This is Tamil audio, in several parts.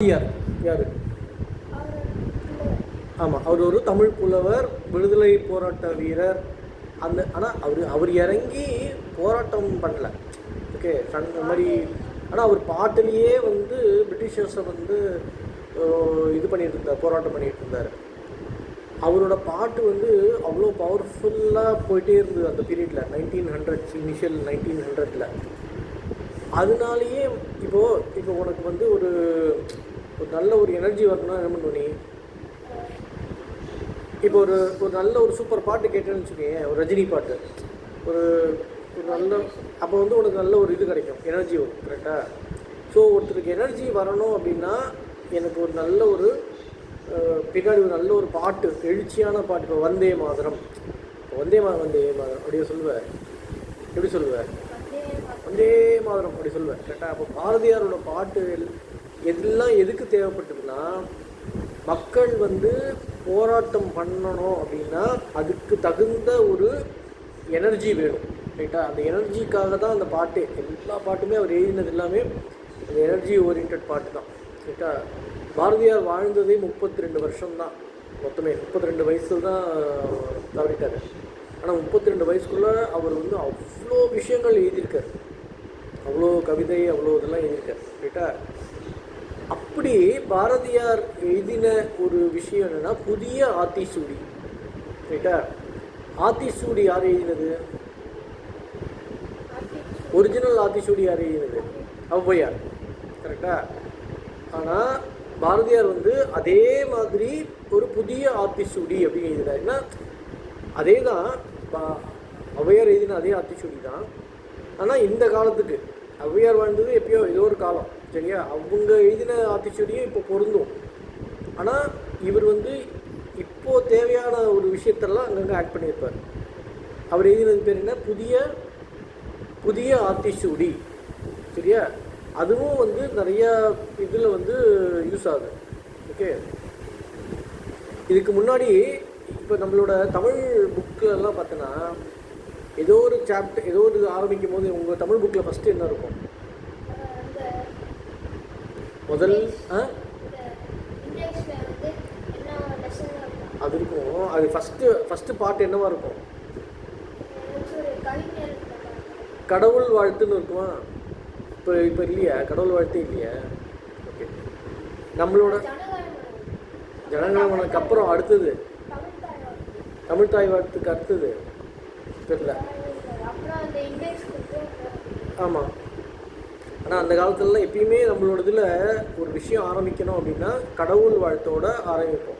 யார் யார்? ஆமாம் அவர் ஒரு தமிழ் புலவர் விடுதலை போராட்ட வீரர். அந்த ஆனால் அவர் அவர் இறங்கி போராட்டம் பண்ணல. ஓகே அந்த இந்த மாதிரி ஆனால் அவர் பாட்டிலேயே வந்து பிரிட்டிஷர்ஸை வந்து இது பண்ணிட்டு இருந்தார் போராட்டம் பண்ணிகிட்டு இருந்தார் அவரோட பாட்டு வந்து அவ்வளோ பவர்ஃபுல்லாக போயிட்டே இருந்தது அந்த பீரியடில் நைன்டீன் ஹண்ட்ரட் இனிஷியல் நைன்டீன் ஹண்ட்ரடில் அதனாலேயே இப்போது இப்போ உனக்கு வந்து ஒரு ஒரு நல்ல ஒரு எனர்ஜி வரணும்னா என்ன பண்ணுவ? நீ இப்போ ஒரு ஒரு நல்ல ஒரு சூப்பர் பாட்டு கேட்டேன்னு வச்சுக்கோங்க ஒரு ரஜினி பாட்டு. ஒரு ஒரு நல்ல அப்போ வந்து உனக்கு நல்ல ஒரு இது கிடைக்கும் எனர்ஜி வரும் கரெக்டாக ஸோ ஒருத்தருக்கு எனர்ஜி வரணும் அப்படின்னா எனக்கு ஒரு நல்ல ஒரு பின்னாடி ஒரு நல்ல ஒரு பாட்டு எழுச்சியான பாட்டு இப்போ வந்தே மாதரம். இப்போ வந்தே மா வந்தே மாதரம் அப்படியே சொல்லுவேன் எப்படி சொல்லுவேன் வந்தே மாதரம். அப்படி சொல்லுவேன் கரெக்டாக அப்போ பாரதியாரோட பாட்டு எதெல்லாம் எதுக்கு தேவைப்பட்டதுன்னா மக்கள் வந்து போராட்டம் பண்ணணும் அப்படின்னா அதுக்கு தகுந்த ஒரு எனர்ஜி வேணும் ரைட்டா அந்த எனர்ஜிக்காக தான் அந்த பாட்டு எல்லா பாட்டுமே அவர் எழுதினது எல்லாமே அந்த எனர்ஜி ஓரியன்ட் பாட்டு தான் ரைட்டா பாரதியார் வாழ்ந்ததே முப்பத்தி ரெண்டு வருஷம் தான் மொத்தமே முப்பத்தி ரெண்டு வயசு தான் தவறிட்டார். ஆனால் முப்பத்தி ரெண்டு வயசுக்குள்ளே அவர் வந்து அவ்வளோ விஷயங்கள் எழுதியிருக்கார். அவ்வளோ கவிதை அவ்வளோ இதெல்லாம் எழுதியிருக்கார் ரைட்டா அப்படி பாரதியார் எழுதின ஒரு விஷயம் என்னென்னா புதிய ஆத்திசூடி. ரைட்டா ஆத்திசூடி யார் எழுதினது? ஒரிஜினல் ஆத்திசூடி யார் எழுதினது? ஔவையார். கரெக்டா? ஆனால் பாரதியார் வந்து அதே மாதிரி ஒரு புதிய ஆத்திசூடி அப்படின்னு எழுதினார். ஏன்னா அதே தான் பா- ஔவையார் எழுதின அதே ஆத்திசூடி தான். ஆனால் இந்த காலத்துக்கு ஔவையார் வாழ்ந்தது எப்பயோ ஏதோ ஒரு காலம். சரியா? அவங்க எழுதின ஆத்திச்சூடியும் இப்போ பொருந்தும். ஆனால் இவர் வந்து இப்போது தேவையான ஒரு விஷயத்தெல்லாம் அங்கங்கே ஆட் பண்ணியிருப்பார். அவர் எழுதினது பேர் என்ன? புதிய புதிய ஆத்திச்சூடி சரியா? அதுவும் வந்து நிறையா இதில் வந்து யூஸ் ஆகுது. ஓகே இதுக்கு முன்னாடி இப்போ நம்மளோட தமிழ் புக்கு பார்த்தோன்னா ஏதோ ஒரு சாப்டர் ஏதோ ஒரு ஆரம்பிக்கும் போது உங்கள் தமிழ் புக்கில் ஃபஸ்ட்டு என்ன இருக்கும்? முதல் ஆ? அது இருக்கும். அது ஃபஸ்ட்டு ஃபஸ்ட்டு பாட்டு என்னவா இருக்கும்? கடவுள் வாழ்த்துன்னு இருக்குமா? இப்போ இப்போ இல்லையா? கடவுள் வாழ்த்தே இல்லையா? ஓகே நம்மளோட ஜனகணமனுக்கு அப்புறம் அடுத்தது? தமிழ் தாய் வாழ்த்துக்கு அடுத்தது? தெரியல. ஆமாம் ஆனால் அந்த காலத்துலலாம் எப்பயுமே நம்மளோட இதில் ஒரு விஷயம் ஆரம்பிக்கணும் அப்படின்னா கடவுள் வாழ்த்தோட ஆரம்பிப்போம்.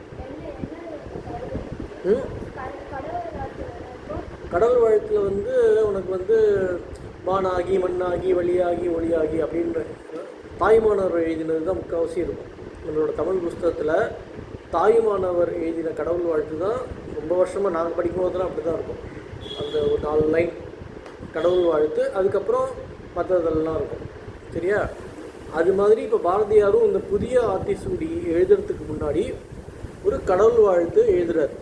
கடவுள் வாழ்த்தில் வந்து உனக்கு வந்து வானாகி மண்ணாகி வழியாகி ஒளியாகி அப்படின்ற தாய்மானவர் எழுதினது தான் முக்கால்வாசி இருக்கும். நம்மளோட தமிழ் புஸ்தகத்தில் தாய்மானவர் எழுதின கடவுள் வாழ்த்து தான் ரொம்ப வருஷமாக நாங்கள் படிக்கும் போதெல்லாம் அப்படி தான் இருக்கும். அந்த ஒரு நாலு லைன் கடவுள் வாழ்த்து அதுக்கப்புறம் மற்றதெல்லாம் இருக்கும். சரியா? அது மாதிரி இப்போ பாரதியாரும் இந்த புதிய ஆத்திசூடி எழுதுறதுக்கு முன்னாடி ஒரு கடவுள் வாழ்த்து எழுதுறாரு.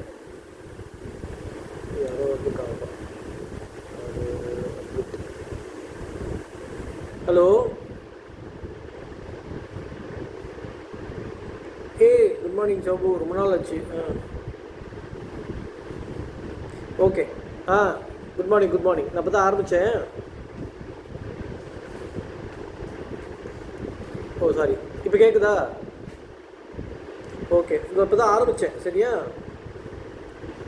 யாரோ ஹலோ? ஏ குட் மார்னிங் சாபு. ரொம்ப நாள் ஆச்சு. ஆ. Okay. Ah good morning good morning நான் இப்போ தான் ஆரம்பித்தேன் ஓ சாரி இப்போ கேட்குதா ஓகே இது இப்போ தான் ஆரம்பித்தேன் சரியா?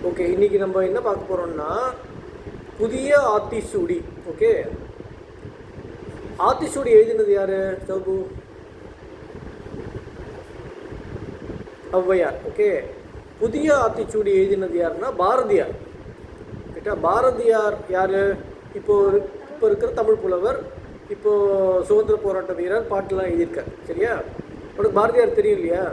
ஓகே இன்றைக்கி நம்ம என்ன பார்க்க போகிறோம்னா புதிய ஆத்திசூடி. ஓகே ஆத்திசூடி எழுதினது யார்? சோபு? ஔவையார். ஓகே புதிய ஆத்திச்சூடி எழுதினது யாருன்னா பாரதியார். கேட்டால் பாரதியார் யார்? இப்போ இப்போ இருக்கிற தமிழ் புலவர் இப்போது சுதந்திர போராட்ட வீரர் பாட்டுலாம் எழுதியிருக்கார் சரியா? உனக்கு பாரதியார் தெரியும் இல்லையா?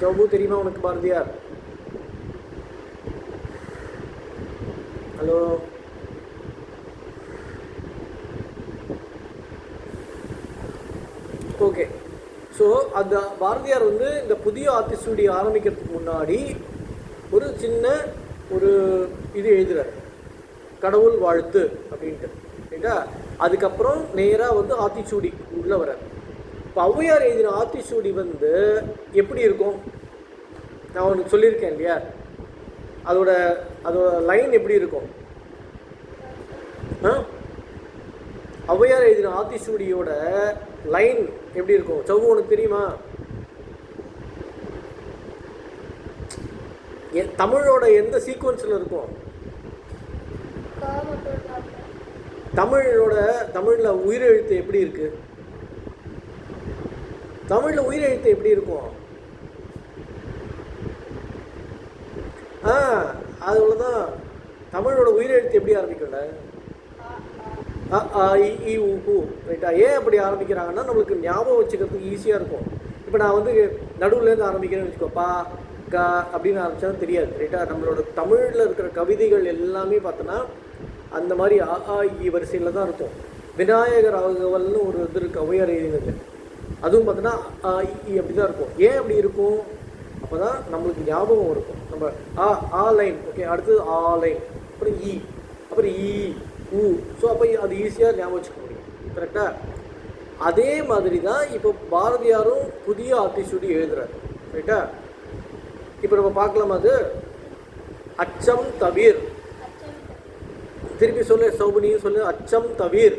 ஜவு தெரியுமா உனக்கு பாரதியார்? ஹலோ? ஓகே. ஸோ அந்த பாரதியார் வந்து இந்த புதிய ஆத்திசூடி ஆரம்பிக்கிறதுக்கு முன்னாடி ஒரு சின்ன ஒரு இது எழுதுகிறார் கடவுள் வாழ்த்து அப்படின்ட்டு. ரைட்டா அதுக்கப்புறம் நேராக வந்து ஆத்திச்சூடி உள்ளே வர இப்போ ஔவையார் எழுதின ஆத்திச்சூடி வந்து எப்படி இருக்கும்? நான் உனக்கு சொல்லியிருக்கேன் இல்லையா? அதோட அதோட லைன் எப்படி இருக்கும்? ஆ? ஔவையார் எழுதின ஆத்திச்சூடியோட லைன் எப்படி இருக்கும்? சவு உனக்கு தெரியுமா? தமிழோட எந்த சீக்வன்ஸில் இருக்கும் கா மட்டும் இல்லாம தமிழோட தமிழில் உயிரெழுத்து எப்படி இருக்கு? தமிழில் உயிரெழுத்து எப்படி இருக்கும்? ஆ அதோட தான் தமிழோட உயிரெழுத்து எப்படி ஆரம்பிக்கல ஆ, ஆ. இ, உ, ரைட்டா ஏன் அப்படி ஆரம்பிக்கிறாங்கன்னா நம்மளுக்கு ஞாபகம் வச்சுக்கிறதுக்கு ஈஸியாக இருக்கும். இப்போ நான் வந்து நடுவுலேருந்து ஆரம்பிக்கிறேன்னு வச்சுக்கோப்பா கா க அப்படின்னு ஆரம்பிச்சா தெரியாது. ரைட்டா நம்மளோட தமிழில் இருக்கிற கவிதைகள் எல்லாமே பார்த்தோன்னா அந்த மாதிரி ஆ ஆ இ வரிசையில் தான் இருக்கும். விநாயகர் ஆகவல்னு ஒரு இது இருக்கு ஒயர் எழுதினது அதுவும் பார்த்தோன்னா ஆ இ, அப்படி தான் இருக்கும். ஏன் அப்படி இருக்கும்? அப்போ தான் நம்மளுக்கு ஞாபகம் இருக்கும். நம்ம ஆ ஆ லைன் ஓகே அடுத்தது ஆ லைன் அப்புறம் இ அப்புறம் இ ஊ ஸோ அப்போ அது ஈஸியாக ஞாபகம் வச்சுக்க முடியும். கரெக்டாக அதே மாதிரி தான் இப்போ பாரதியாரும் புதிய ஆத்திச்சூடி எழுதுறாரு. ரைட்டா இப்போ நம்ம பார்க்கலாம் அது அச்சம் தவிர். திருப்பி சொல்லு சௌபுனியும் சொல்லு அச்சம் தவிர்.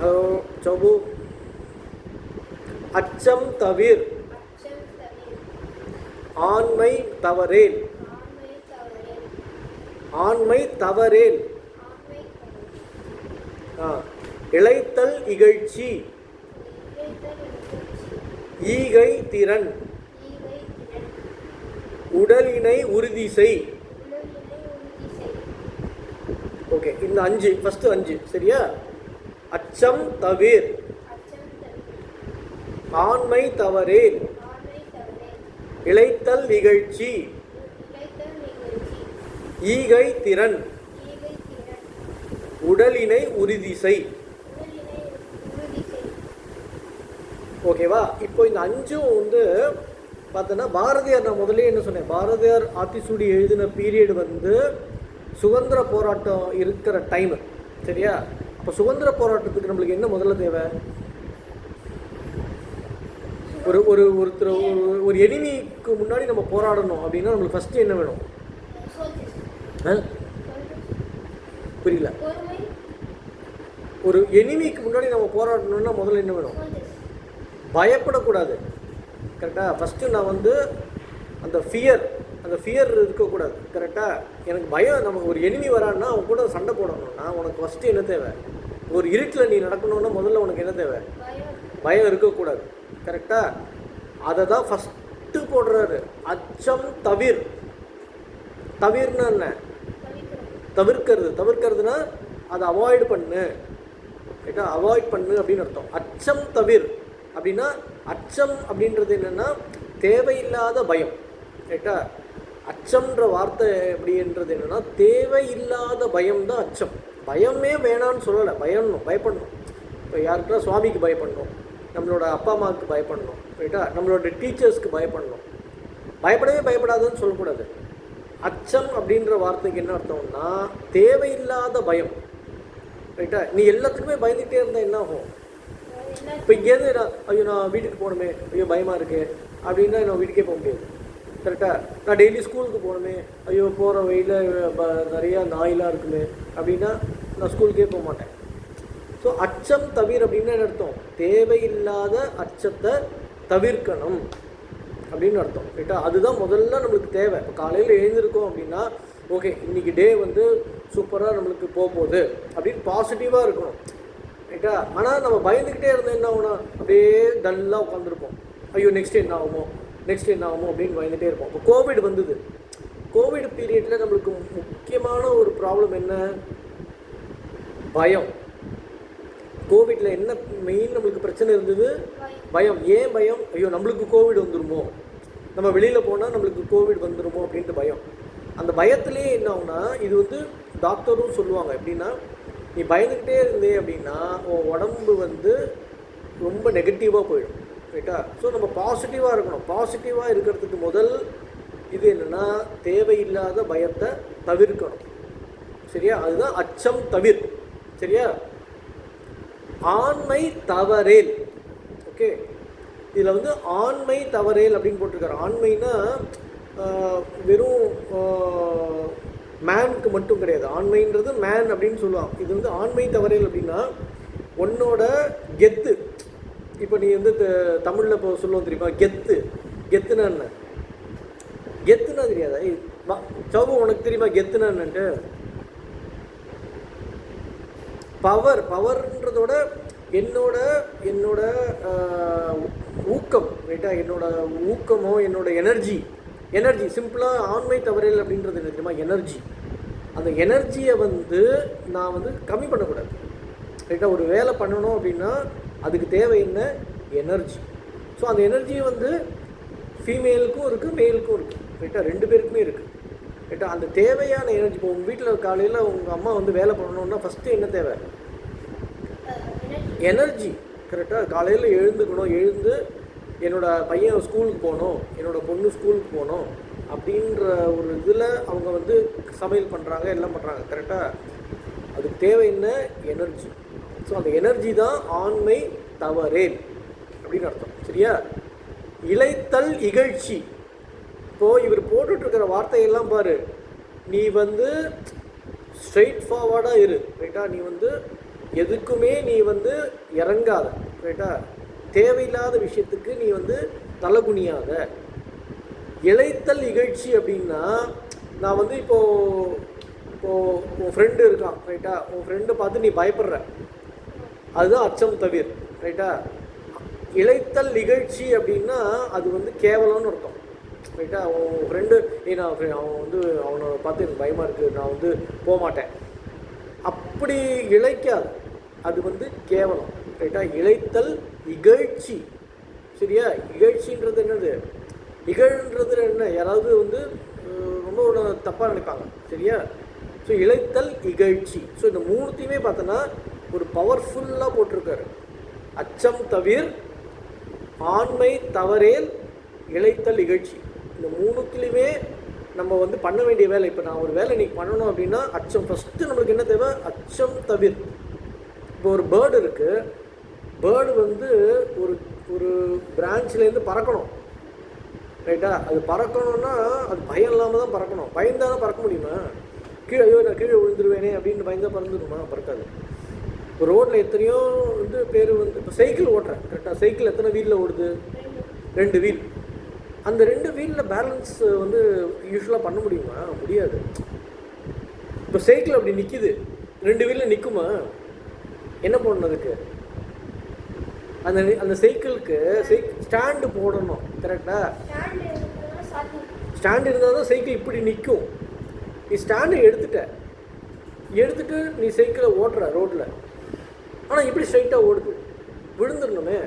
ஹலோ சௌபு. அச்சம் தவிர். தவிர ஆண்மை தவறேன். ஆண்மை தவறேன். இழைத்தல் இளைத்தல் இகழ்ச்சி. ஈகை திறன். உடலினை உறுதி செய் உடலினை உறுதி செய் ஓகே இந்த அஞ்சு ஃபஸ்ட்டு அஞ்சு சரியா? அச்சம் தவிர். ஆண்மை தவறேல். தவறே இளைத்தல் நிகழ்ச்சி இழைத்தல் நிகழ்ச்சி. ஈகை திறன். உடலினை உறுதி செய் ஓகேவா? இப்போ இந்த அஞ்சும் வந்து பார்த்தோன்னா பாரதியார் நான் முதல்ல என்ன சொன்னேன்? பாரதியார் ஆத்திசூடி எழுதின பீரியட் வந்து சுதந்திர போராட்டம் இருக்கிற டைம் சரியா? அப்போ சுதந்திர போராட்டத்துக்கு நம்மளுக்கு என்ன முதல்ல தேவை? ஒரு ஒரு ஒருத்தர் ஒரு ஒரு எனிமிக்கு முன்னாடி நம்ம போராடணும் அப்படின்னா நம்மளுக்கு ஃபஸ்ட்டு என்ன வேணும்? ஆ? புரியல. ஒரு எனிமிக்கு முன்னாடி நம்ம போராடணும்னா முதல்ல என்ன வேணும்? பயப்படக்கூடாது. கரெக்டாக ஃபஸ்ட்டு நான் வந்து அந்த ஃபியர் அந்த ஃபியர் இருக்கக்கூடாது. கரெக்டாக எனக்கு பயம் நமக்கு ஒரு எனிமி வரான்னா அவன் கூட சண்டை போடணும்னா உனக்கு ஃபஸ்ட்டு என்ன தேவை? ஒரு இருட்டில் நீ நடக்கணும்னா முதல்ல உனக்கு என்ன தேவை? பயம் இருக்கக்கூடாது. கரெக்டாக அதை தான் ஃபஸ்ட்டு போடுறாரு. அச்சம் தவிர். தவிர்னா என்ன? தவிர்க்கிறது. தவிர்க்கிறது தவிர்க்கிறதுனா அதை அவாய்டு பண்ணு. ரைட்டா அவாய்ட் பண்ணு அப்படின்னு அர்த்தம். அச்சம் தவிர். அப்படின்னா அச்சம் அப்படின்றது என்னென்னா தேவையில்லாத பயம். ரைட்டா அச்சம்ன்ற வார்த்தை எப்படின்றது என்னென்னா தேவையில்லாத பயம் தான் அச்சம். பயமே வேணான்னு சொல்லலை பயணும் பயப்படணும். இப்போ யாருக்குன்னா சுவாமிக்கு பயப்படணும் நம்மளோட அப்பா அம்மாவுக்கு பயப்படணும் ரைட்டா நம்மளோட டீச்சர்ஸ்க்கு பயப்படணும். பயப்படவே பயப்படாதுன்னு சொல்லக்கூடாது. அச்சம் அப்படின்ற வார்த்தைக்கு என்ன அர்த்தம்னா தேவையில்லாத பயம். ரைட்டா நீ எல்லாத்துக்குமே பயந்துகிட்டே இருந்தால் என்ன ஆகும்? இப்போ இங்கேருந்து நான் ஐயோ நான் வீட்டுக்கு போகணுமே ஐயோ பயமாக இருக்குது அப்படின்னா நான் வீட்டுக்கே போக முடியாது. கரெக்டாக நான் டெய்லி ஸ்கூலுக்கு போகணுமே. ஐயோ போகிற வழியில் நிறையா நாயெலாம் இருக்குமே அப்படின்னா நான் ஸ்கூலுக்கே போக மாட்டேன். ஸோ அச்சம் தவிர அப்படின்னு என்ன அர்த்தம்? தேவையில்லாத அச்சத்தை தவிர்க்கணும் அப்படின்னு அர்த்தம். ரைட்டா அதுதான் முதல்ல நம்மளுக்கு தேவை. இப்போ காலையில் எழுந்திருக்கோம் அப்படின்னா ஓகே இன்னைக்கு டே வந்து சூப்பராக நம்மளுக்கு போக போகுது அப்படின்னு பாசிட்டிவாக இருக்கணும். ரைட்டா ஆனால் நம்ம பயந்துக்கிட்டே இருந்தால் என்ன ஆகும்னா அப்படியே டல்லாக உட்காந்துருப்போம் ஐயோ நெக்ஸ்ட் என்ன ஆகுமோ? நெக்ஸ்ட் என்ன ஆகும் அப்படின்னு பயந்துகிட்டே இருப்போம். இப்போ கோவிட் வந்தது. கோவிட் பீரியடில் நம்மளுக்கு முக்கியமான ஒரு ப்ராப்ளம் என்ன? பயம். கோவிட்ல என்ன மெயின் நம்மளுக்கு பிரச்சனை இருந்தது? பயம். ஏன் பயம்? ஐயோ நம்மளுக்கு கோவிட் வந்துருமோ? நம்ம வெளியில் போனால் நம்மளுக்கு கோவிட் வந்துருமோ அப்படின்ட்டு பயம். அந்த பயத்துலேயே என்ன ஆகும்னா இது வந்து டாக்டரும் சொல்லுவாங்க. எப்படின்னா நீ பயந்துக்கிட்டே இருந்தே அப்படின்னா உன் உடம்பு வந்து ரொம்ப நெகட்டிவாக போயிடும். ரைட்டா ஸோ நம்ம பாசிட்டிவாக இருக்கணும். பாசிட்டிவாக இருக்கிறதுக்கு முதல் இது என்னென்னா தேவையில்லாத பயத்தை தவிர்க்கணும். சரியா? அதுதான் அச்சம் தவிர். சரியா? ஆண்மை தவறேல். ஓகே இதில் வந்து ஆண்மை தவறேல் அப்படின்னு போட்டிருக்காரு. ஆண்மைனா வெறும் மேனுக்கு மட்டும் கிடையாது. ஆண்மைன்றது மேன் அப்படின்னு சொல்லுவாங்க. இது வந்து ஆண்மை தவறேல் அப்படின்னா உன்னோட கெத்து. இப்போ நீ வந்து த- இப்போ சொல்லுவோம் தெரியுமா? கெத்து. கெத்துனா என்ன? கெத்துனா தெரியாதா? சௌபம் வா சவு உனக்கு தெரியுமா கெத்துனா என்னன்ட்டு? பவர் பவர்ன்றதோட என்னோட என்னோட ஊக்கம் ரைட்டா என்னோட ஊக்கமோ என்னோட எனர்ஜி எனர்ஜி சிம்பிளாக ஆண்மை தவறல் அப்படின்றது என்ன தெரியுமா? எனர்ஜி அந்த எனர்ஜியை வந்து நான் வந்து கம்மி பண்ணக்கூடாது. ரைட்டாக ஒரு வேலை பண்ணணும் அப்படின்னா அதுக்கு தேவை என்ன? எனர்ஜி ஸோ அந்த எனர்ஜி வந்து ஃபீமேலுக்கும் இருக்குது மேலுக்கும் இருக்குது ரைட்டாக ரெண்டு பேருக்குமே இருக்குது ரைட்டா அந்த தேவையான எனர்ஜி இப்போ உங்கள் வீட்டில் காலையில் உங்கள் அம்மா வந்து வேலை பண்ணணுன்னா ஃபஸ்ட்டு என்ன தேவை? எனர்ஜி கரெக்டாக காலையில் எழுந்துக்கணும். எழுந்து என்னோட பையன் ஸ்கூலுக்கு போகணும். என்னோடய பொண்ணு ஸ்கூலுக்கு போகணும். அப்படின்ற ஒரு இதில் அவங்க வந்து சமையல் பண்ணுறாங்க எல்லாம் பண்ணுறாங்க கரெக்டாக அதுக்கு தேவை என்ன? எனர்ஜி ஸோ அந்த எனர்ஜி தான் ஆண்மை தவறேன். அப்படின்னு அர்த்தம். சரியா? இழைத்தல் இகழ்ச்சி. இப்போது இவர் போட்டுட்ருக்கிற வார்த்தையெல்லாம் பாரு. நீ வந்து ஸ்ட்ரெயிட் ஃபார்வர்டாக இரு ரைட்டா நீ வந்து எதுக்குமே நீ வந்து இறங்காத ரைட்டா தேவையில்லாத விஷயத்துக்கு நீ வந்து தலை குனியாத இழைத்தல் இகழ்ச்சி அப்படின்னா நான் வந்து இப்போது இப்போது உன் ஃப்ரெண்டு இருக்கான் ரைட்டா உன் ஃப்ரெண்டை பார்த்து நீ பயப்படுற. அதுதான் அச்சம் தவிர ரைட்டா இளைத்தல் நிகழ்ச்சி அப்படின்னா அது வந்து கேவலம்னு அர்த்தம் ரைட்டா அவன் ஃப்ரெண்டு ஏ நான் அவன் வந்து அவனை பார்த்து எனக்கு பயமாக இருக்குது நான் வந்து போக மாட்டேன். அப்படி இழைக்காது. அது வந்து கேவலம் ரைட்டா இழைத்தல் இகழ்ச்சி. சரியா? இகழ்ச்சின்றது என்னது? இகழ்ன்றது என்ன? யாராவது வந்து ரொம்ப ஒரு தப்பாக நினைப்பாங்க சரியா? ஸோ இழைத்தல் இகழ்ச்சி. ஸோ இந்த மூணுத்தையுமே பார்த்தோன்னா ஒரு பவர்ஃபுல்லாக போட்டிருக்காரு. அச்சம் தவிர் ஆண்மை தவறேல் இழைத்தல் இகழ்ச்சி. இந்த மூணுத்துலேயுமே நம்ம வந்து பண்ண வேண்டிய வேலை. இப்போ நான் ஒரு வேலை இன்னைக்கு பண்ணணும் அப்படின்னா அச்சம் ஃபஸ்ட்டு நம்மளுக்கு என்ன தேவை? அச்சம் தவிர். இப்போ ஒரு பேர்டு இருக்குது பேர்டு வந்து ஒரு ஒரு பிரான்ச்லேருந்து பறக்கணும். ரைட்டா அது பறக்கணும்னா அது பயம் இல்லாமல் தான் பறக்கணும். பயந்தா தான் பறக்க முடியுமா? கீழே ஐயோ நான் கீழே விழுந்துருவேனே அப்படின்னு பயந்தா பறந்துடுமா பறக்காது. இப்போ ரோட்டில் எத்தனையோ வந்து பேர் வந்து இப்போ சைக்கிள் ஓட்டுறேன் கரெக்டாக சைக்கிள் எத்தனை வீலில் ஓடுது? ரெண்டு வீல். அந்த ரெண்டு வீலில் பேலன்ஸ் வந்து யூஸ்வலாக பண்ண முடியுமா? முடியாது. இப்போ சைக்கிள் அப்படி நிற்கிது ரெண்டு வீலில் நிற்குமா என்ன பண்ணணும் அதுக்கு? அந்த அந்த சைக்கிளுக்கு சைக் ஸ்டாண்டு போடணும் கரெக்டாக ஸ்டாண்ட் இருந்தால் தான் சைக்கிள் இப்படி நிற்கும் நீ ஸ்டாண்டை எடுத்துட்ட. எடுத்துட்டு நீ சைக்கிளை ஓட்டுற ரோட்டில் ஆனால் இப்படி ஸ்ட்ரைட்டாக ஓடுது. விழுந்துடணுமே.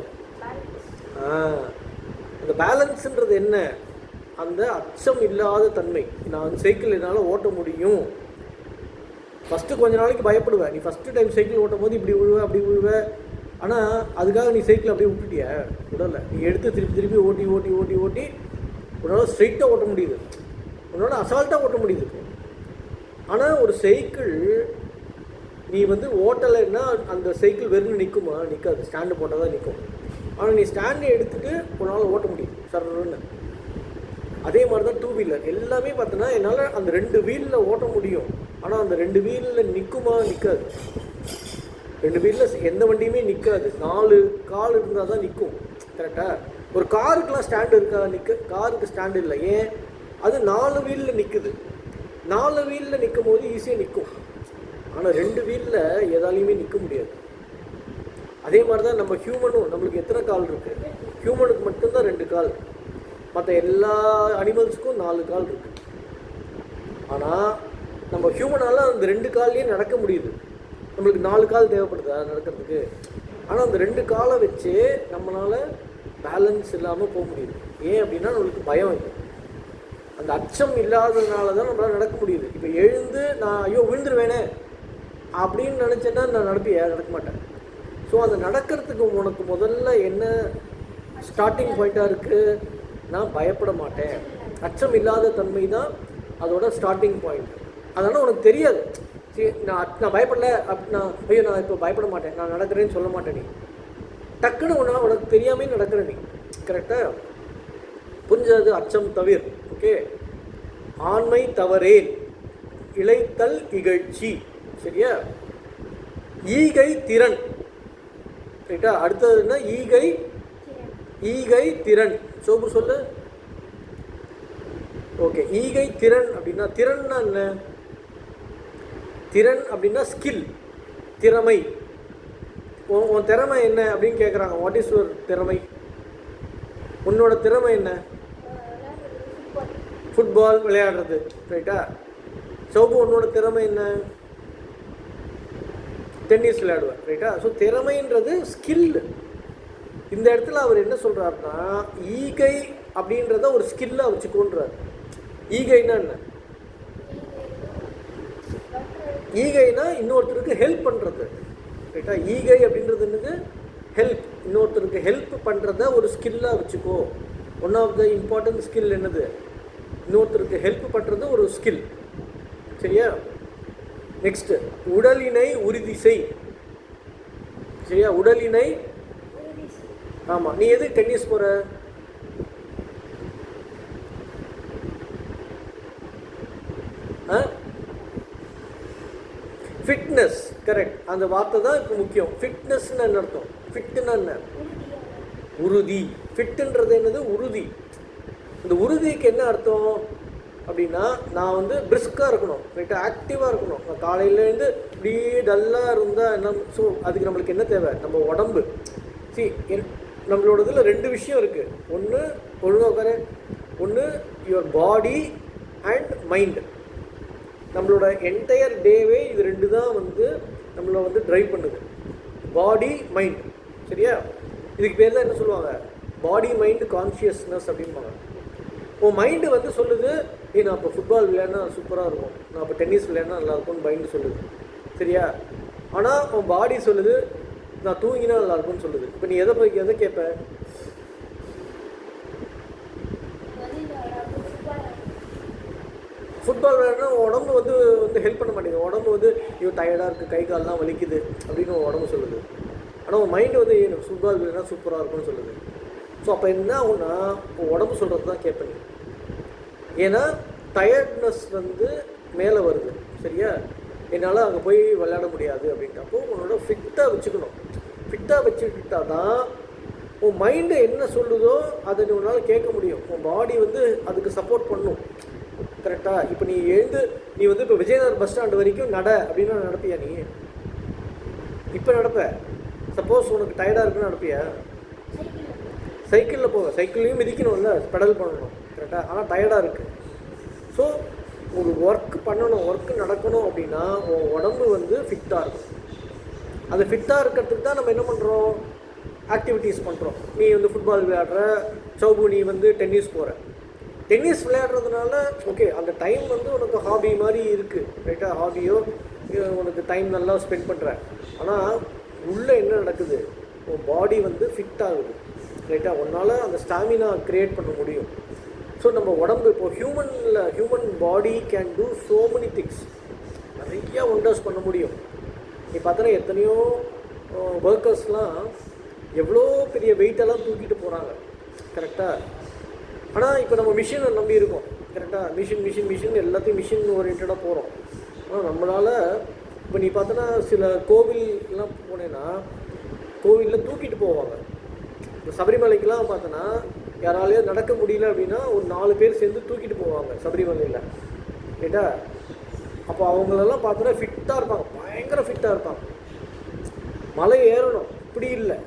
அந்த பேலன்ஸுன்றது என்ன? அந்த அச்சம் இல்லாத தன்மை. நான் சைக்கிள் என்னால் ஓட்ட முடியும். ஃபஸ்ட்டு கொஞ்ச நாளைக்கு பயப்படுவேன் நீ ஃபஸ்ட்டு டைம் சைக்கிள் ஓட்டும் போது இப்படி விழுவ அப்படி விழுவ. ஆனால் அதுக்காக நீ சைக்கிள் அப்படியே விட்டுட்டிய? உடலை நீ எடுத்து திருப்பி திருப்பி ஓட்டி ஓட்டி ஓட்டி ஓட்டி உன்னால் ஸ்ட்ரைட்டாக ஓட்ட முடியுது. உன்னால் அசால்ட்டாக ஓட்ட முடியுது. ஆனால் ஒரு சைக்கிள் நீ வந்து ஓட்டலைன்னா அந்த சைக்கிள் வெறும் நிற்குமா நிற்காது ஸ்டாண்டு போட்டால் தான் நிற்கும் ஆனால் நீ ஸ்டாண்டை எடுத்துகிட்டு உன்னால் ஓட்ட முடியும். சரன்னு அதே மாதிரி தான் டூ வீலர் எல்லாமே பார்த்தோன்னா என்னால் அந்த ரெண்டு வீலில் ஓட்ட முடியும். ஆனால் அந்த ரெண்டு வீலில் நிற்குமா நிற்காது ரெண்டு வீலில் எந்த வண்டியுமே நிற்காது நாலு கால் இருந்தால் தான் நிற்கும் கரெக்டாக ஒரு காருக்கெலாம் ஸ்டாண்டு இருக்கா? நிற்க காருக்கு ஸ்டாண்டு இல்லை. ஏன்? அது நாலு வீலில் நிற்குது நாலு வீலில் நிற்கும் போது ஈஸியாக நிற்கும் ஆனால் ரெண்டு வீலில் எதாலையுமே நிற்க முடியாது. அதே மாதிரி தான் நம்ம ஹியூமனும் நம்மளுக்கு எத்தனை கால் இருக்குது ஹியூமனுக்கு மட்டும்தான் ரெண்டு கால். மற்ற எல்லா அனிமல்ஸுக்கும் நாலு கால் இருக்குது ஆனால் நம்ம ஹியூமனால் அந்த ரெண்டு கால்லையே நடக்க முடியுது. நம்மளுக்கு நாலு கால் தேவைப்படுதா நடக்கிறதுக்கு? ஆனால் அந்த ரெண்டு காலை வச்சு நம்மளால் பேலன்ஸ் இல்லாமல் போக முடியுது. ஏன் அப்படின்னா நம்மளுக்கு பயம் இல்லை அந்த அச்சம் இல்லாததுனால தான் நம்மளால் நடக்க முடியுது. இப்போ எழுந்து நான் ஐயோ விழுந்துருவேனே. அப்படின்னு நினச்சேன்னா நான் நடப்பியா நடக்க மாட்டேன்? ஸோ அது நடக்கிறதுக்கு உனக்கு முதல்ல என்ன ஸ்டார்டிங் பாயிண்ட்டாக இருக்குது நான் பயப்பட மாட்டேன். அச்சம் இல்லாத தன்மை தான் அதோட ஸ்டார்டிங் பாயிண்ட் அதனால் உனக்கு தெரியாது. சரி நான் நான் பயப்படல. அப் நான் ஐயோ நான் இப்போ பயப்பட மாட்டேன். நான் நடக்கிறேன்னு சொல்ல மாட்டேன் நீ. டக்குன்னு ஒன்றா உனக்கு தெரியாமே நடக்கிற நீ. கரெக்டாக புரிஞ்சது? அச்சம் தவிர. ஓகே ஆண்மை தவறேன். இளைத்தல் இகழ்ச்சி. சரியா? ஈகை திறன். ரைட்டா அடுத்தது என்ன? ஈகை ஈகை திறன். சோப்பு சொல்லு. ஓகே ஈகை திறன் அப்படின்னா திறன்னா என்ன? திறன் அப்படின்னா ஸ்கில் திறமை. உன் உன் திறமை என்ன அப்படின்னு கேட்குறாங்க வாட் இஸ் யுவர் திறமை? உன்னோட திறமை என்ன? ஃபுட்பால் ஃபுட்பால் விளையாடுறது. ரைட்டா சோப்பு உன்னோட திறமை என்ன? டென்னிஸ் விளையாடுவேன் ரைட்டா ஸோ திறமைன்றது ஸ்கில்லு இந்த இடத்துல அவர் என்ன சொல்கிறாருன்னா ஈகை அப்படின்றத ஒரு ஸ்கில்லாக வச்சுக்கோன்றார். ஈகைன்னா என்ன? ஈகைனா இன்னொருத்தருக்கு ஹெல்ப் பண்ணுறது ரைட்டா ஈகை அப்படின்றது என்னது? ஹெல்ப் இன்னொருத்தருக்கு ஹெல்ப் பண்ணுறத ஒரு ஸ்கில்லாக வச்சுக்கோ. One of the important skill என்னது? இன்னொருத்தருக்கு ஹெல்ப் பண்ணுறது ஒரு ஸ்கில் சரியா? நெக்ஸ்ட்டு உடலினை உறுதி செய். சரியா? உடலினை உறுதி ஆமாம் நீ எது டென்னிஸ் போகிற ஆ? ஃபிட்னஸ் கரெக்ட் அந்த வார்த்தை தான் இப்போ முக்கியம். ஃபிட்னஸ்னு என்ன அர்த்தம்? ஃபிட்னா என்ன? உறுதி. ஃபிட்டுன்றது என்னது? உறுதி. இந்த உறுதிக்கு என்ன அர்த்தம்? அப்படின்னா நான் வந்து பிரிஸ்காக இருக்கணும். ரைட்டாக ஆக்டிவாக இருக்கணும். நான் காலையிலேருந்து இப்படியே டல்லாக இருந்தால் என்ன ஸோ அதுக்கு நம்மளுக்கு என்ன தேவை? நம்ம உடம்பு. சி நம்மளோட இதில் ரெண்டு விஷயம் இருக்குது ஒன்று ஒழுங்காக உட்காரு ஒன்று யுவர் பாடி அண்ட் மைண்டு நம்மளோட என்டையர் டேவே இது ரெண்டு தான் வந்து நம்மளை வந்து ட்ரைவ் பண்ணுது. பாடி மைண்ட் சரியா? இதுக்கு பேர் தான் என்ன சொல்லுவாங்க? பாடி மைண்ட் கான்ஷியஸ்னஸ் அப்படிம்பாங்க. உன் மைண்டு வந்து சொல்லுது ஏய் நான் இப்போ ஃபுட்பால் விளையாடினா சூப்பராக இருக்கும். நான் இப்போ டென்னிஸ் விளையாடினா நல்லாயிருக்கும்னு மைண்டு சொல்லுது. சரியா? ஆனால் உன் பாடி சொல்லுது நான் தூங்கினா நல்லாயிருக்கும்னு சொல்லுது. இப்போ நீ எதை போய் எதை கேட்ப ஃபுட்பால் விளையாடினா உன் உடம்பு வந்து வந்து ஹெல்ப் பண்ண மாட்டேங்குது. உடம்பு வந்து ஐயோ டயர்டாக இருக்குது கை கால்லாம் வலிக்குது அப்படின்னு உன் உடம்பு சொல்லுது. ஆனால் உன் மைண்டு வந்து ஃபுட்பால் விளையாடினா சூப்பராக இருக்கும்னு சொல்லுது. ஸோ அப்போ என்ன ஆகும்னா உன் உடம்பு சொல்கிறது தான் கேட்பேன் ஏன்னா டயர்ட்னஸ் வந்து மேலே வருது சரியா? என்னால் அங்கே போய் விளையாட முடியாது அப்படின்றப்போ உன்னோட ஃபிட்டாக வச்சுக்கணும். ஃபிட்டாக வச்சுக்கிட்டா தான் உன் மைண்டு என்ன சொல்லுதோ அதை நீ உன்னால் கேட்க முடியும். உன் பாடி வந்து அதுக்கு சப்போர்ட் பண்ணும். கரெக்டாக இப்போ நீ எழுந்து நீ வந்து இப்போ விஜயநகர் பஸ் ஸ்டாண்டு வரைக்கும் நட அப்படின்னு நடப்பியா நீ? இப்போ நடப்ப. சப்போஸ் உனக்கு டயர்டாக இருக்குன்னு நடப்பியா? சைக்கிளில் போக சைக்கிளையும் மிதிக்கணும்ல பெடல் பண்ணணும். கரெக்டாக ஆனால் டயர்டாக இருக்குது ஸோ ஒரு ஒர்க் பண்ணணும் ஒர்க் நடக்கணும் அப்படின்னா உன் உடம்பு வந்து ஃபிட்டாக இருக்கும். அது ஃபிட்டாக இருக்கிறதுக்கு தான் நம்ம என்ன பண்ணுறோம் ஆக்டிவிட்டீஸ் பண்ணுறோம் நீ வந்து ஃபுட்பால் விளையாடுற சௌபு நீ வந்து டென்னிஸ் போகிற டென்னிஸ் விளையாடுறதுனால ஓகே அந்த டைம் வந்து உனக்கு ஹாபி மாதிரி இருக்குது ரைட்டாக ஹாபியோ உனக்கு டைம் நல்லா ஸ்பெண்ட் பண்ணுற ஆனால் உள்ளே என்ன நடக்குது? உன் பாடி வந்து ஃபிட் ஆகுது. ரைட்டாக ஒன்றால் அந்த ஸ்டாமினா க்ரியேட் பண்ண முடியும். ஸோ நம்ம உடம்பு இப்போ ஹியூமனில் human body can do so many things நிறையா ஒண்டர்ஸ் பண்ண முடியும். நீ பார்த்தோன்னா எத்தனையோ ஒர்க்கர்ஸ்லாம் எவ்வளோ பெரிய வெயிட்டெல்லாம் தூக்கிட்டு போகிறாங்க கரெக்டாக ஆனால் இப்போ நம்ம மிஷினை நம்பி இருக்கோம். கரெக்டாக மிஷின் மிஷின் மிஷின் எல்லாத்தையும் மிஷின் ஓரியன்டாக போகிறோம் ஆனால் நம்மளால் இப்போ நீ பார்த்தோன்னா சில கோவில்லாம் போனேன்னா கோவிலில் தூக்கிட்டு போவாங்க. இப்போ சபரிமலைக்கெல்லாம் பார்த்தோன்னா யாராலையும் நடக்க முடியல அப்படின்னா ஒரு நாலு பேர் சேர்ந்து தூக்கிட்டு போவாங்க சபரிமலையில். ரைட்டா அப்போ அவங்களெல்லாம் பார்த்தோன்னா ஃபிட்டாக இருப்பாங்க. பயங்கர ஃபிட்டாக இருப்பாங்க. மலை ஏறணும். இப்படி இல்லை.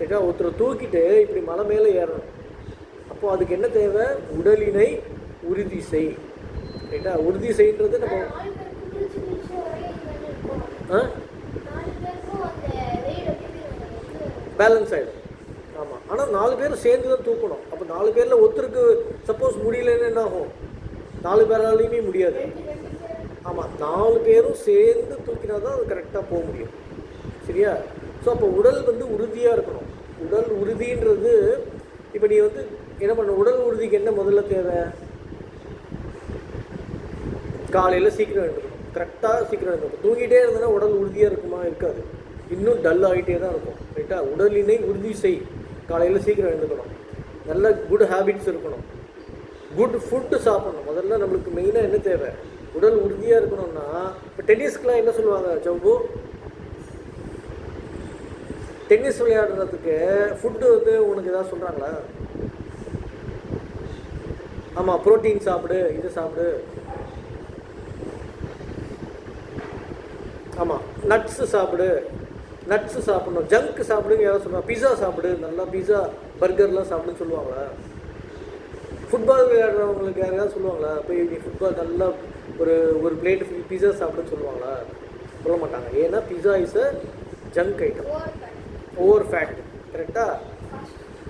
ரைட்டா ஒருத்தரை தூக்கிட்டு இப்படி மலை மேலே ஏறணும். அப்போ அதுக்கு என்ன தேவை? உடலினை உறுதி செய். ரைட்டா உறுதி செய்ன்றது நம்ம ஆ? பேலன்ஸ் ஆகிடும் ஆனால் நாலு பேரும் சேர்ந்து தான் தூக்கணும். அப்போ நாலு பேரில் ஒருத்தருக்கு சப்போஸ் முடியலன்னு என்ன ஆகும்? நாலு பேராலையுமே முடியாது. ஆமாம் நாலு பேரும் சேர்ந்து தூக்கினா தான் அது கரெக்டாக போக முடியும். சரியா? ஸோ அப்போ உடல் வந்து உறுதியாக இருக்கணும். உடல் உறுதின்றது இப்போ நீ வந்து என்ன பண்ண உடல் உறுதிக்கு என்ன முதல்ல தேவை? காலையில் சீக்கிரம் எழுந்துக்கணும் கரெக்டாக சீக்கிரம் எழுந்துக்கணும் தூங்கிட்டே இருந்தனா உடல் உறுதியாக இருக்குமா? இருக்காது. இன்னும் டல் ஆகிட்டே தான் இருக்கும் ரைட்டா உடலினை உறுதி செய். காலையில் சீக்கிரம் எழுந்துக்கணும். நல்ல குட் ஹேபிட்ஸ் இருக்கணும். குட் ஃபுட்டு சாப்பிடணும். முதல்ல நம்மளுக்கு மெயினாக என்ன தேவை? உடல் உறுதியாக இருக்கணும்னா இப்போ டென்னிஸ்க்குலாம் என்ன சொல்லுவாங்க சௌபு? டென்னிஸ் விளையாடுறதுக்கு ஃபுட்டு வந்து உனக்கு எதாவது சொல்கிறாங்களா ஆமாம் புரோட்டீன் சாப்பிடு இது சாப்பிடு. ஆமாம் நட்ஸு சாப்பிடு. நட்ஸு சாப்பிடணும். ஜங்க் சாப்பிடுங்க யாராவது சொல்லுவாங்க பிஸா சாப்பிடு நல்லா பிஸா பர்கர்லாம் சாப்பிடுன்னு சொல்லுவாங்களா? ஃபுட்பால் விளையாடுறவங்களுக்கு யாரையாவது சொல்லுவாங்களா? போய் நீ ஃபுட்பால் நல்லா ஒரு ஒரு பிளேட் பிஸா சாப்பிடுன்னு சொல்லுவாங்களா? சொல்ல மாட்டாங்க. ஏன்னா pizza is a junk item over fat கரெக்டாக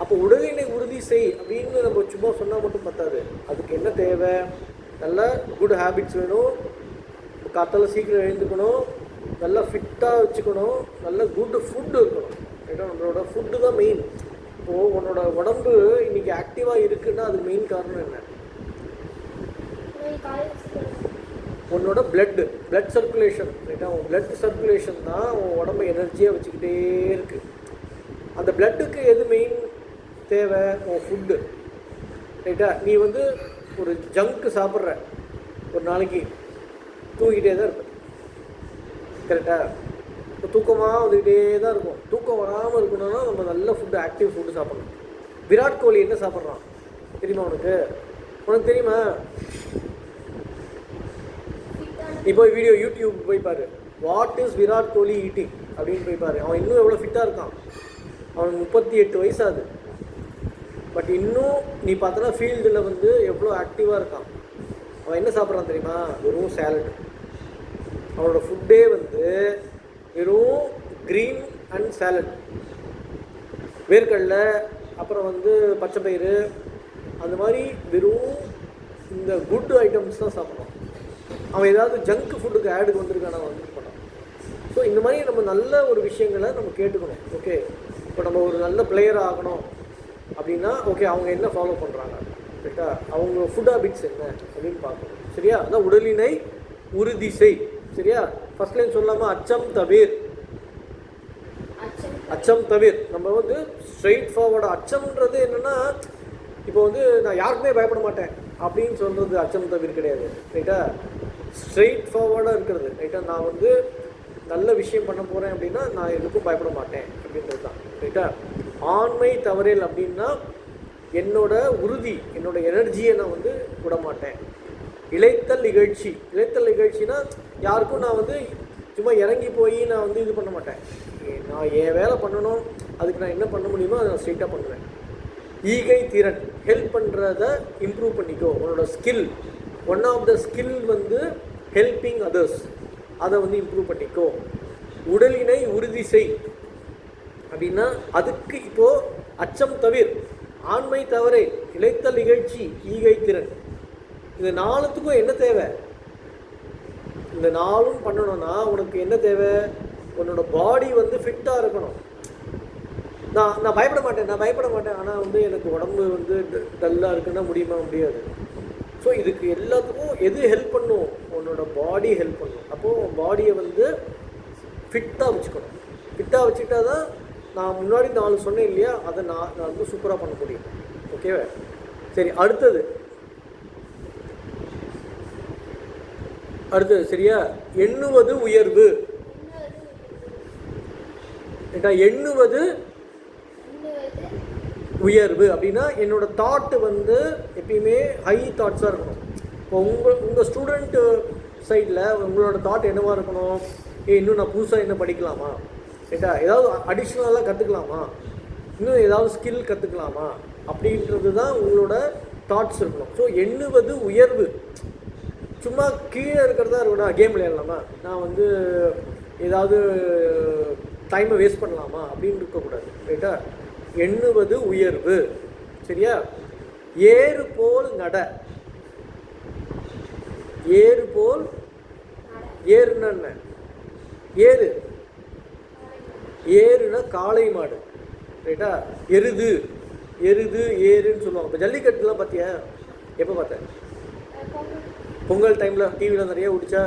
அப்போ உடலினை உறுதி செய் அப்படின்னு நம்ம சும்மா சொன்னால் மட்டும் பத்தாது. அதுக்கு என்ன தேவை? நல்ல குட் ஹேபிட்ஸ் வேணும். காத்தால சீக்கிரம் எழுந்துக்கணும். நல்லா ஃபிட்டாக வச்சுக்கணும். நல்ல குட் ஃபுட்டு இருக்கணும். ஏன்னா நம்மளோட ஃபுட்டு தான் மெயின் இப்போது உன்னோட உடம்பு இன்னைக்கு ஆக்டிவாக இருக்குன்னா அது மெயின் காரணம் என்ன? உன்னோட பிளட்டு பிளட் சர்க்குலேஷன் ரைட்டா உன் பிளட் சர்க்குலேஷன் தான் உன் உடம்பு எனர்ஜியாக வச்சுக்கிட்டே இருக்கு. அந்த பிளட்டுக்கு எது மெயின் தேவை? உன் ஃபுட்டு ரைட்டா? நீ வந்து ஒரு ஜங்க் சாப்பிட்ற. ஒரு நாளைக்கு. தூங்கிட்டே தான் இருப்ப. கரெக்டாக இப்போ தூக்கமாக வந்துக்கிட்டே தான் இருக்கும். தூக்கம் வராமல் இருக்கணும்னா நம்ம நல்ல ஃபுட்டு ஆக்டிவ் ஃபுட்டு சாப்பிடணும். விராட் கோலி என்ன சாப்பிட்றான்? தெரியுமா உனக்கு? உனக்கு தெரியுமா? நீ போய் வீடியோ யூடியூப் போய் பாரு. What is Virat Kohli eating அப்படின்னு போய் பாரு. அவன் இன்னும் எவ்வளோ ஃபிட்டாக இருக்கான்? அவனுக்கு முப்பத்தி எட்டு வயசாகுது. பட் இன்னும் நீ பார்த்தனா ஃபீல்டில் வந்து எவ்வளோ ஆக்டிவாக இருக்கான். அவன் என்ன சாப்பிட்றான் தெரியுமா? வெறும் சேலட் அவனோட ஃபுட்டே வந்து வெறும் க்ரீன் அண்ட் சேலட் வேர்க்கடலை அப்புறம் வந்து பச்சை பயிறு அந்த மாதிரி வெறும் இந்த குட் ஐட்டம்ஸ் தான் சாப்பிட்றான் அவன் ஏதாவது ஜங்க் ஃபுட்டுக்கு ஆடுக்கு வந்திருக்கான வந்து பண்ணான் ஸோ இந்த மாதிரி நம்ம நல்ல ஒரு விஷயங்களை நம்ம கேட்டுக்கணும். ஓகே இப்போ நம்ம ஒரு நல்ல பிளேயர் ஆகணும் அப்படின்னா ஓகே அவங்க என்ன ஃபாலோ பண்ணுறாங்க கரெக்டாக அவங்க ஃபுட் ஹாபிட்ஸ் என்ன அப்படின்னு பார்க்கணும். சரியா? அதான் உடலினை உறுதி செய். சரியா? ஃபர்ஸ்ட் லைன் சொல்லாமல் அச்சம் தவிர் அச்சம். தவிர் நம்ம வந்து ஸ்ட்ரெயிட் ஃபார்வர்டு அச்சம்ன்றது என்னென்னா இப்போ வந்து நான் யாருக்குமே பயப்பட மாட்டேன் அப்படின்னு சொல்கிறது அச்சம் தவிர் கிடையாது. ரைட்டா ஸ்ட்ரெயிட் ஃபார்வர்டாக இருக்கிறது. ரைட்டா நான் வந்து நல்ல விஷயம் பண்ண போகிறேன் அப்படின்னா நான் எதுக்கும் பயப்பட மாட்டேன் அப்படின்றது தான். ரைட்டா ஆண்மை தவறேல் அப்படின்னா என்னோட உறுதி என்னோட எனர்ஜியை நான் வந்து விட மாட்டேன். இளைத்தல் நிகழ்ச்சி. இளைத்தல் நிகழ்ச்சினா யாருக்கும் நான் வந்து சும்மா இறங்கி போய் நான் வந்து இது பண்ண மாட்டேன். நான் என் வேலை பண்ணணும் அதுக்கு நான் என்ன பண்ண முடியுமோ அதை நான் ஸ்ட்ரெயிட்டாக பண்ணுவேன். ஈகை திறன் ஹெல்ப் பண்ணுறத இம்ப்ரூவ் பண்ணிக்கோ. உன்னோட skill one of the skill வந்து ஹெல்பிங் அதர்ஸ் அதை வந்து இம்ப்ரூவ் பண்ணிக்கோ. உடலினை உறுதி செய். அப்படின்னா அதுக்கு இப்போது அச்சம் தவிர. ஆண்மை தவறே. இளைத்தல் நிகழ்ச்சி ஈகை திறன். இந்த நாலுத்துக்கும் என்ன தேவை? இந்த நாளும் பண்ணணும்னா உனக்கு என்ன தேவை? உன்னோட பாடி வந்து ஃபிட்டாக இருக்கணும். நான் நான் பயப்பட மாட்டேன். நான் பயப்பட மாட்டேன். ஆனால் வந்து எனக்கு உடம்பு வந்து டல்லாக இருக்குன்னா முடியுமா? முடியாது. ஸோ இதுக்கு எல்லாத்துக்கும் எது ஹெல்ப் பண்ணும்? உன்னோட பாடி ஹெல்ப் பண்ணும். அப்போது உன் பாடியை வந்து ஃபிட்டாக வச்சுக்கணும். ஃபிட்டாக வச்சுக்கிட்டா தான் நான் முன்னாடி நாலு சொன்னேன் இல்லையா? அதை நான் நான் வந்து சூப்பராக பண்ண முடியும். ஓகேவா சரி அடுத்தது. அடுத்தது சரியா? எண்ணுவது உயர்வு. ஏட்டா எண்ணுவது உயர்வு. அப்படின்னா என்னோட தாட்டு வந்து எப்பயுமே ஹை தாட்ஸாக இருக்கணும். இப்போ உங்கள் உங்கள் ஸ்டூடெண்ட்டு சைடில் உங்களோட தாட் என்னவாக இருக்கணும்? ஏ இன்னும் நான் புதுசாக என்ன படிக்கலாமா? ஏட்டா ஏதாவது அடிஷ்னலாக கற்றுக்கலாமா இன்னும் ஏதாவது ஸ்கில் கற்றுக்கலாமா அப்படின்றது தான் உங்களோட தாட்ஸ் இருக்கணும். ஸோ எண்ணுவது உயர்வு. சும்மா கீழே இருக்கிறதா இருக்கணும் கேம் விளையாடலாமா? நான் வந்து ஏதாவது டைமை வேஸ்ட் பண்ணலாமா? அப்படின்னு இருக்கக்கூடாது ரைட்டா எண்ணுவது உயர்வு சரியா? ஏறு போல் நட. ஏறு போல் ஏறுன ஏறு. ஏறுனா காளை மாடு ரைட்டா எருது. எருது ஏறுன்னு சொல்லுவாங்க. இப்போ ஜல்லிக்கட்டுலாம் பார்த்தியா எப்போ பார்த்தேன் பொங்கல் டைமில் டிவியில் நிறைய ஓடிச்சா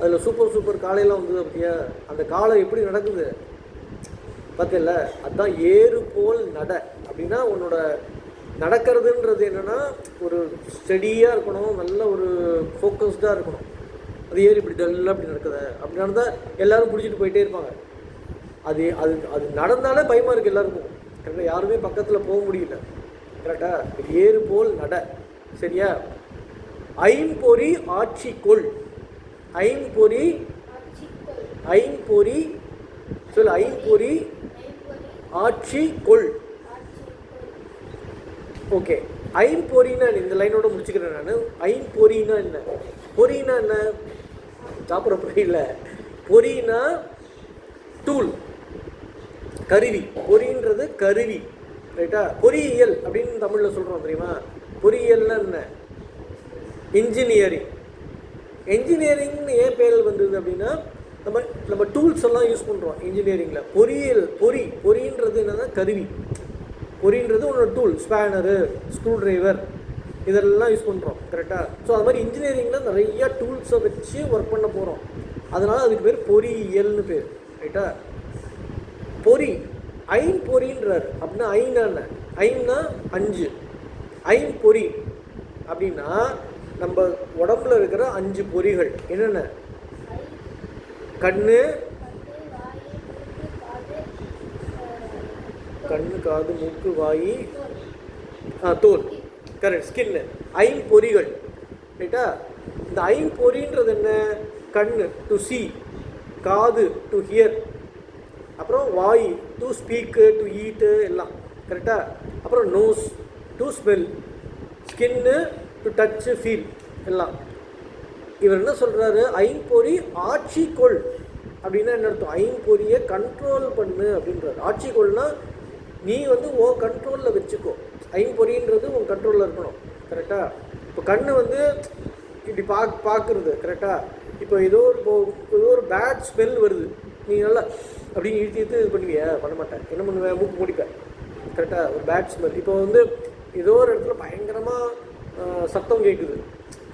அதில் சூப்பர் சூப்பர் காலையெல்லாம் வந்தது அப்படியா? அந்த காளை எப்படி நடக்குது? பார்த்தல அதுதான் ஏறு போல் நட. அப்படின்னா உன்னோட நடக்கிறதுன்றது என்னென்னா ஒரு ஸ்டடியாக இருக்கணும் நல்ல ஒரு ஃபோக்கஸ்டாக இருக்கணும். அது ஏறி இப்படி டல்லாக இப்படி நடக்குது. அப்படி நடந்தால் எல்லோரும் பிடிச்சிட்டு போயிட்டே இருப்பாங்க. அது அது அது நடந்தாலே பயமாக இருக்குது எல்லாருக்கும். கரெக்டாக யாருமே பக்கத்தில் போக முடியல. கரெக்டாக ஏறு போல் நட. சரியா? ஐம்பொறி ஆட்சி கொள் ஐம்பொறி ஐம்பொறி சொல் ஐம்பொறி ஆட்சி கொள் ஓகே. ஐம்பொறினா இந்த லைனோட முடிச்சுக்கிறேன் நான். ஐம்பொறினா என்ன? பொறினா என்ன? சாப்பிட்ற பொறி பொறினா டூல் கருவி. பொறின்றது கருவி. ரைட்டா பொறியியல் அப்படின்னு தமிழில் சொல்கிறோம் தெரியுமா? பொறியியல்னா என்ன? இன்ஜினியரிங் இன்ஜினியரிங்னு ஏன் பேரில் வந்தது அப்படின்னா நம்ம நம்ம டூல்ஸ் எல்லாம் யூஸ் பண்ணுறோம் இன்ஜினியரிங்கில் பொறியியல் பொறி பொறின்றது என்னன்னா கருவி. பொறின்றது உன்னோட டூல் ஸ்பேனரு ஸ்க்ரூ டிரைவர் இதெல்லாம் யூஸ் பண்ணுறோம் கரெக்டாக ஸோ அது மாதிரி இன்ஜினியரிங்கில் நிறைய டூல்ஸை வச்சு ஒர்க் பண்ண போகிறோம் அதனால் அதுக்கு பேர் பொறியியல்னு பேர் ரைட்டா பொறி ஐன் பொறின்றார். அப்படின்னா ஐனா என்ன? ஐம்னா அஞ்சு. ஐம்பொறி அப்படின்னா நம்ம உடம்புல இருக்கிற அஞ்சு பொறிகள். என்னென்ன? கண்ணு கண்ணு காது மூக்கு வாய் தோல். ஆ தோல் கரெக்ட் ஸ்கின்னு ஐம்பொறிகள் ரைட்டா இந்த ஐம்பொறின்றது என்ன? கண்ணு டு சி காது டு ஹியர் அப்புறம் வாய் டு ஸ்பீக்கு டு ஈட்டு எல்லாம். கரெக்டாக அப்புறம் nose to smell skin to touch feel எல்லாம். இவர் என்ன சொல்கிறாரு ஐம்பொறி ஆட்சி கொள் அப்படின்னா என்ன அர்த்தம்? ஐம்பொறியை கண்ட்ரோல் பண்ணு அப்படின்றாரு. ஆட்சி கொள்னா நீ வந்து ஓ கண்ட்ரோலில் வச்சுக்கோ. ஐம்பொறின்றது உன் கண்ட்ரோலில் இருக்கணும். கரெக்டாக இப்போ கண்ணு வந்து இப்படி பாக் பார்க்குறது கரெக்டாக இப்போ ஏதோ ஒரு இப்போ ஏதோ ஒரு பேட் ஸ்மெல் வருது. நீ நல்லா அப்படின்னு இழுத்து இழுத்து இது பண்ணுவிய? பண்ண மாட்டேன். என்ன பண்ணுவேன் மூக்கு முடிப்பேன் கரெக்டாக ஒரு பேட் ஸ்மெல் இப்போ வந்து ஏதோ ஒரு இடத்துல பயங்கரமாக சத்தம் கேட்குது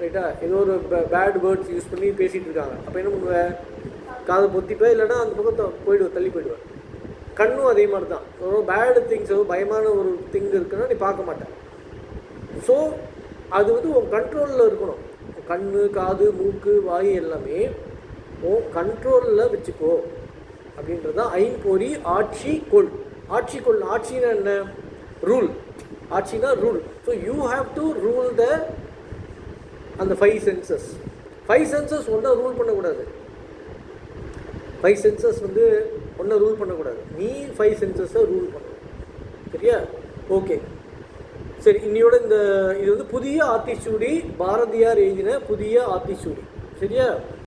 ரைட்டா ஏதோ ஒரு பேட் வேர்ட்ஸ் யூஸ் பண்ணி பேசிகிட்டு இருக்காங்க அப்போ என்ன பண்ணுவேன் காதை பொத்திப்பேன் இல்லைன்னா அந்த பக்கத்தை போயிடுவேன் தள்ளி போயிடுவேன் கண்ணும் அதே மாதிரி தான் ஒரு பேடு திங்ஸ் ஏதோ பயமான ஒரு திங் இருக்குன்னா நீ பார்க்க மாட்டேன் ஸோ அது வந்து உன் கண்ட்ரோலில் இருக்கணும். கண் காது மூக்கு வாய் எல்லாமே உன் கண்ட்ரோலில் வச்சுக்கோ. அப்படின்றது தான் ஐம்பொறி ஆட்சி கொள் ஆட்சி கொள் ஆட்சினா என்ன? Rule ஆட்சினா rule so you have to rule the அந்த ஃபைவ் சென்சஸ் ஃபைவ் சென்சஸ் ஒன்றா ரூல் பண்ணக்கூடாது. ஃபைவ் சென்சஸ் வந்து ஒன்றா ரூல் பண்ணக்கூடாது. நீ ஃபைவ் சென்சஸை ரூல் பண்ணணும் சரியா? ஓகே சரி இன்னையோட இந்த இது வந்து புதிய ஆத்திச்சூடி பாரதியார் எழுதின புதிய ஆத்திச்சூடி. சரியா?